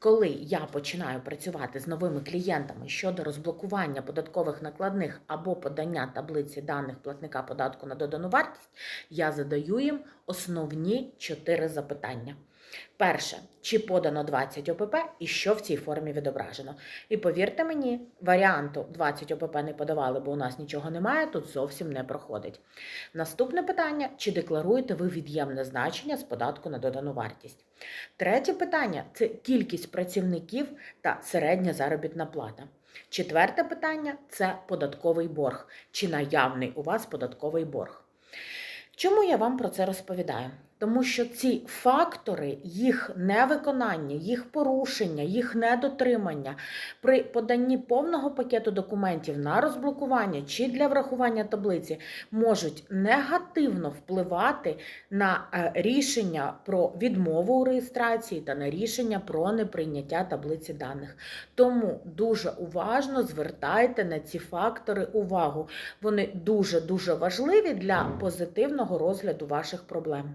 Коли я починаю працювати з новими клієнтами щодо розблокування податкових накладних або подання таблиці даних платника податку на додану вартість, я задаю їм основні чотири запитання. Перше, чи подано 20 ОПП і що в цій формі відображено. І повірте мені, варіанту 20 ОПП не подавали, бо у нас нічого немає, тут зовсім не проходить. Наступне питання: чи декларуєте ви від'ємне значення з податку на додану вартість? Третє питання це кількість працівників та середня заробітна плата. Четверте питання це податковий борг. Чи наявний у вас податковий борг? Чому я вам про це розповідаю? Тому що ці фактори, їх невиконання, їх порушення, їх недотримання при поданні повного пакету документів на розблокування чи для врахування таблиці можуть негативно впливати на е, рішення про відмову у реєстрації та на рішення про неприйняття таблиці даних. Тому дуже уважно звертайте на ці фактори увагу. Вони дуже дуже важливі для позитивного розгляду ваших проблем.